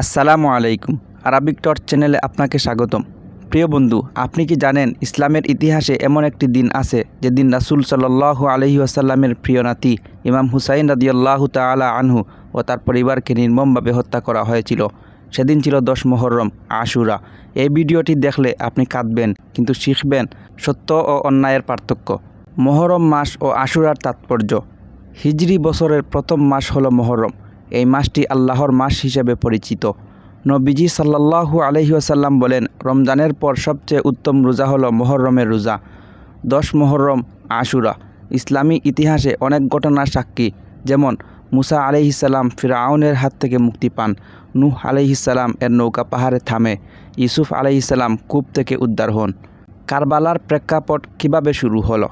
আসসালামু আলাইকুম। Arabic torch চ্যানেলে আপনাকে স্বাগতম। প্রিয় বন্ধু, আপনি কি জানেন ইসলামের ইতিহাসে এমন একটি দিন আছে যেদিন রাসুল সাল্লাহ আলহি আসাল্লামের প্রিয় নাতি ইমাম হুসাইন রাদিয়াল্লাহ তালা আনহু ও তার পরিবারকে নির্মমভাবে হত্যা করা হয়েছিল। সেদিন ছিল দশ মোহরম, আশুরা। এই ভিডিওটি দেখলে আপনি কাঁদবেন, কিন্তু শিখবেন সত্য ও অন্যায়ের পার্থক্য। মহরম মাস ও আশুরার তাৎপর্য। হিজরি বছরের প্রথম মাস হলো মহরম। এই মাসটি আল্লাহর মাস হিসেবে পরিচিত। নবীজি সাল্লাল্লাহু আলহি আসাল্লাম বলেন, রমজানের পর সবচেয়ে উত্তম রোজা হলো মহরমের রোজা। দশ মহরম আশুরা। ইসলামী ইতিহাসে অনেক ঘটনার সাক্ষী, যেমন মুসা আলহিসাল্লাম ফিরাউনের হাত থেকে মুক্তি পান, নূহ আলহিসাল্লাম এর নৌকা পাহাড়ে থামে, ইউসুফ আলহিসাল্লাম কূপ থেকে উদ্ধার হন। কারবালার প্রেক্ষাপট কীভাবে শুরু হলো?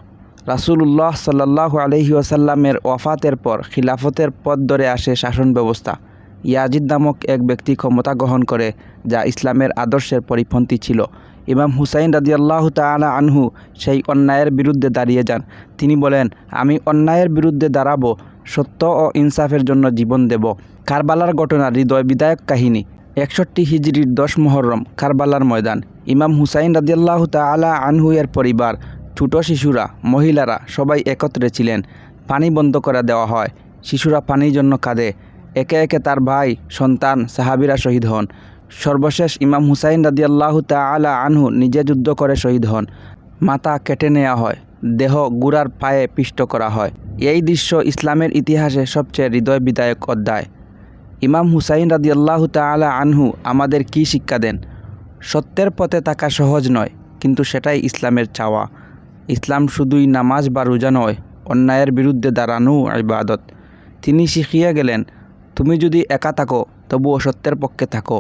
রাসূলুল্লাহ সাল্লাহ আলহি আসাল্লামের ওয়াফাতের পর, খিলাফতের পথ ধরে আসে শাসন ব্যবস্থা। ইয়াজিদ নামক এক ব্যক্তি ক্ষমতা গ্রহণ করে, যা ইসলামের আদর্শের পরিপন্থী ছিল। ইমাম হুসাইন রাদিয়াল্লাহু তাআলা আনহু সেই অন্যায়ের বিরুদ্ধে দাঁড়িয়ে যান। তিনি বলেন, আমি অন্যায়ের বিরুদ্ধে দাঁড়াবো, সত্য ও ইনসাফের জন্য জীবন দেব। কারবালার ঘটনা হৃদয় বিদায়ক কাহিনী। একষট্টি হিজরির দশ মহরম কারবালার ময়দান। ইমাম হুসাইন রাদিয়াল্লাহু তাআলা আনহু এর পরিবার ছোট শিশুরা, মহিলারা সবাই একত্রে ছিলেন। পানি বন্ধ করে দেওয়া হয়। শিশুরা পানির জন্য কাঁদে। একে একে তার ভাই, সন্তান, সাহাবিরা শহীদ হন। সর্বশেষ ইমাম হুসাইন রাদিয়াল্লাহু তাআলা আনহু নিজে যুদ্ধ করে শহীদ হন। মাথা কেটে নেওয়া হয়। দেহ গুড়ার পায়ে পিষ্ট করা হয়। এই দৃশ্য ইসলামের ইতিহাসে সবচেয়ে হৃদয় বিদায়ক অধ্যায়। ইমাম হুসাইন রাদিয়াল্লাহু তাআলা আনহু আমাদের কি শিক্ষা দেন? সত্যের পথে থাকা সহজ নয়, কিন্তু সেটাই ইসলামের চাওয়া। ইসলাম শুধুই নামাজ বা রোজা নয়, অন্যায়ের বিরুদ্ধে দাঁড়ানো ইবাদত। তিনি শিখিয়ে গেলেন, তুমি যদি একা থাকো, তবুও সত্যের পক্ষে থাকো।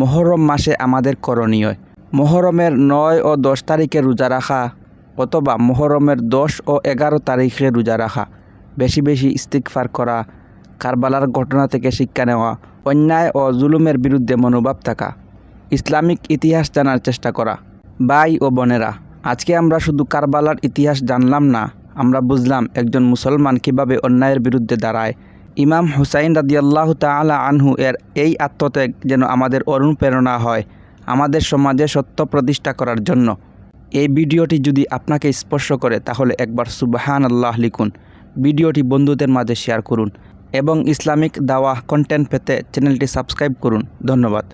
মহরম মাসে আমাদের করণীয়। মহরমের নয় ও দশ তারিখে রোজা রাখা, অথবা মহরমের দশ ও এগারো তারিখে রোজা রাখা। বেশি বেশি ইস্তিকফার করা, কারবালার ঘটনা থেকে শিক্ষা নেওয়া, অন্যায় ও জুলুমের বিরুদ্ধে মনোভাব থাকা। ইসলামিক ইতিহাস জানার চেষ্টা করা, ভাই ও বোনেরা। আজকে আমরা শুধু কারবালার ইতিহাস জানলাম না, আমরা বুঝলাম একজন মুসলমান কীভাবে অন্যায়ের বিরুদ্ধে দাঁড়ায়। ইমাম হুসাইন রাদিয়াল্লাহু তাআলা আনহু এর এই আত্মত্যাগ যেন আমাদের অনুপ্রেরণা হয়, আমাদের সমাজে সত্য প্রতিষ্ঠা করার জন্য। এই ভিডিওটি যদি আপনাকে স্পর্শ করে, তাহলে একবার সুবাহান আল্লাহ লিখুন। ভিডিওটি বন্ধুদের মাঝে শেয়ার করুন এবং ইসলামিক দাওয়া কন্টেন্ট পেতে চ্যানেলটি সাবস্ক্রাইব করুন। ধন্যবাদ।